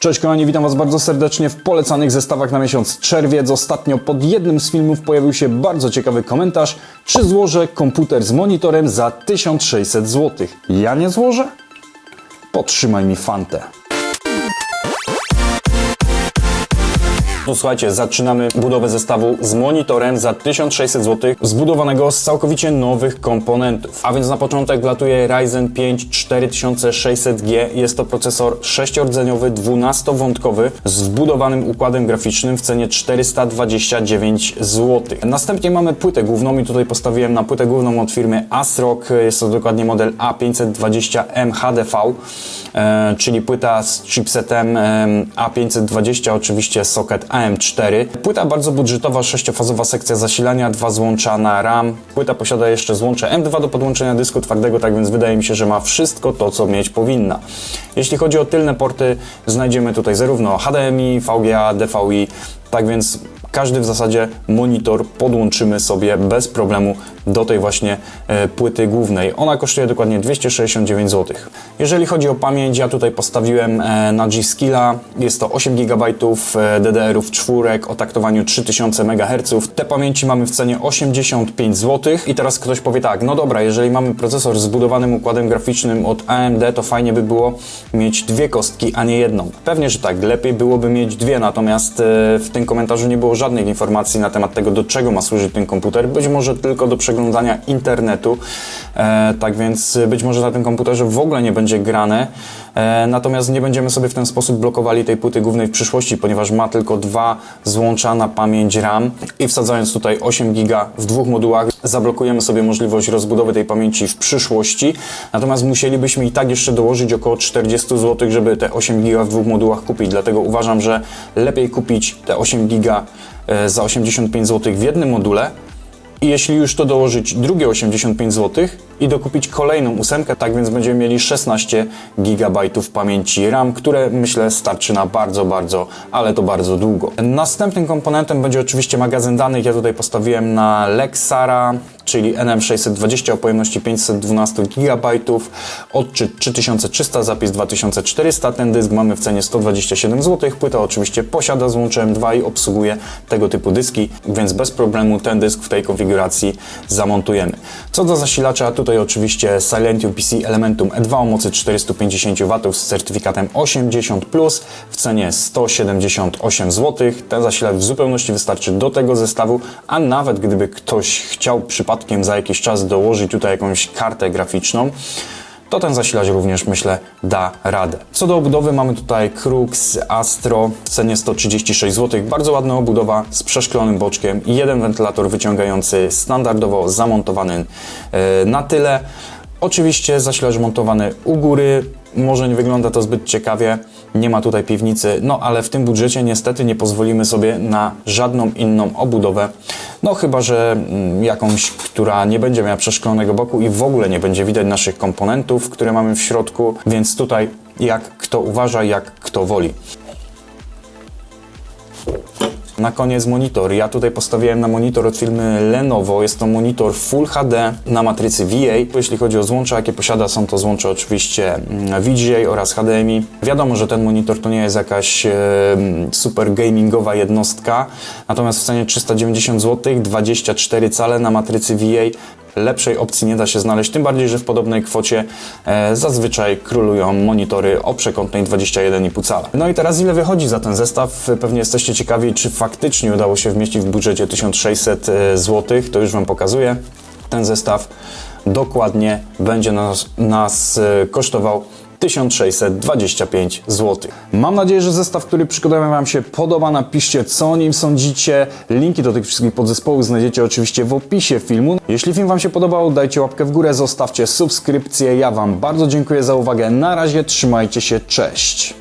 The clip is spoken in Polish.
Cześć kochani, witam Was bardzo serdecznie w polecanych zestawach na miesiąc czerwiec. Ostatnio pod jednym z filmów pojawił się bardzo ciekawy komentarz, czy złożę komputer z monitorem za 1600 zł. Ja nie złożę? Potrzymaj mi fantę. Słuchajcie, zaczynamy budowę zestawu z monitorem za 1600 zł, zbudowanego z całkowicie nowych komponentów. A więc na początek wlatuje Ryzen 5 4600G. Jest to procesor 6-rdzeniowy, 12-wątkowy z wbudowanym układem graficznym w cenie 429 zł. Następnie mamy płytę główną i tutaj postawiłem na płytę główną od firmy ASRock. Jest to dokładnie model A520M HDV, e, czyli płyta z chipsetem e, A520, oczywiście socket AM4. Płyta bardzo budżetowa, sześciofazowa sekcja zasilania, dwa złącza na RAM. Płyta posiada jeszcze złącze M2 do podłączenia dysku twardego, tak więc wydaje mi się, że ma wszystko to, co mieć powinna. Jeśli chodzi o tylne porty, znajdziemy tutaj zarówno HDMI, VGA, DVI, tak więc każdy w zasadzie monitor podłączymy sobie bez problemu do tej właśnie e, płyty głównej. Ona kosztuje dokładnie 269 zł. Jeżeli chodzi o pamięć, ja tutaj postawiłem e, na G-Skilla. Jest to 8 GB DDR-ów czwórek o taktowaniu 3000 MHz. Te pamięci mamy w cenie 85 zł. I teraz ktoś powie tak, no dobra, jeżeli mamy procesor z układem graficznym od AMD, to fajnie by było mieć dwie kostki, a nie jedną. Pewnie, że tak, lepiej byłoby mieć dwie, natomiast e, w tym komentarzu nie było żadnych informacji na temat tego, do czego ma służyć ten komputer. Być może tylko do przeglądania internetu. E, tak więc być może na tym komputerze w ogóle nie będzie grane. E, natomiast nie będziemy sobie w ten sposób blokowali tej płyty głównej w przyszłości, ponieważ ma tylko dwa złącza na pamięć RAM i wsadzając tutaj 8 GB w dwóch modułach zablokujemy sobie możliwość rozbudowy tej pamięci w przyszłości. Natomiast musielibyśmy i tak jeszcze dołożyć około 40 zł, żeby te 8 GB w dwóch modułach kupić. Dlatego uważam, że lepiej kupić te 8 GB e, za 85 zł w jednym module, i jeśli już to dołożyć drugie 85 zł i dokupić kolejną ósemkę, tak więc będziemy mieli 16 GB pamięci RAM, które myślę starczy na bardzo, bardzo, ale to bardzo długo. Następnym komponentem będzie oczywiście magazyn danych. Ja tutaj postawiłem na Lexara, czyli NM620 o pojemności 512 GB, odczyt 3300, zapis 2400. Ten dysk mamy w cenie 127 zł. Płyta oczywiście posiada złącze M2 i obsługuje tego typu dyski, więc bez problemu ten dysk w tej konfiguracji zamontujemy. Co do zasilacza, tutaj oczywiście Silentium PC Elementum E2 o mocy 450 W z certyfikatem 80+, w cenie 178 zł. Ten zasilacz w zupełności wystarczy do tego zestawu, a nawet gdyby ktoś chciał przypadkiem za jakiś czas dołożyć tutaj jakąś kartę graficzną, to ten zasilacz również myślę da radę. Co do obudowy mamy tutaj Krux Astro w cenie 136 zł. Bardzo ładna obudowa z przeszklonym boczkiem i jeden wentylator wyciągający standardowo zamontowany e, na tyle. Oczywiście zasilacz montowany u góry, może nie wygląda to zbyt ciekawie, nie ma tutaj piwnicy, no ale w tym budżecie niestety nie pozwolimy sobie na żadną inną obudowę, no chyba, że mm, jakąś, która nie będzie miała przeszklonego boku i w ogóle nie będzie widać naszych komponentów, które mamy w środku, więc tutaj jak kto uważa, jak kto woli. Na koniec monitor. Ja tutaj postawiłem na monitor od firmy Lenovo. Jest to monitor Full HD na matrycy VA. Jeśli chodzi o złącza, jakie posiada, są to złącza oczywiście mm, VGA oraz HDMI. Wiadomo, że ten monitor to nie jest jakaś e, super gamingowa jednostka, natomiast w cenie 390 zł, 24 cale na matrycy VA lepszej opcji nie da się znaleźć, tym bardziej, że w podobnej kwocie e, zazwyczaj królują monitory o przekątnej 21,5 cala. No i teraz ile wychodzi za ten zestaw? Pewnie jesteście ciekawi, czy faktycznie udało się wmieścić w budżecie 1600 zł, to już Wam pokazuję. Ten zestaw dokładnie będzie nas, nas e, kosztował 1625 zł. Mam nadzieję, że zestaw, który przygotowałem Wam się podoba. Napiszcie, co o nim sądzicie. Linki do tych wszystkich podzespołów znajdziecie oczywiście w opisie filmu. Jeśli film Wam się podobał, dajcie łapkę w górę, zostawcie subskrypcję. Ja Wam bardzo dziękuję za uwagę. Na razie, trzymajcie się, cześć.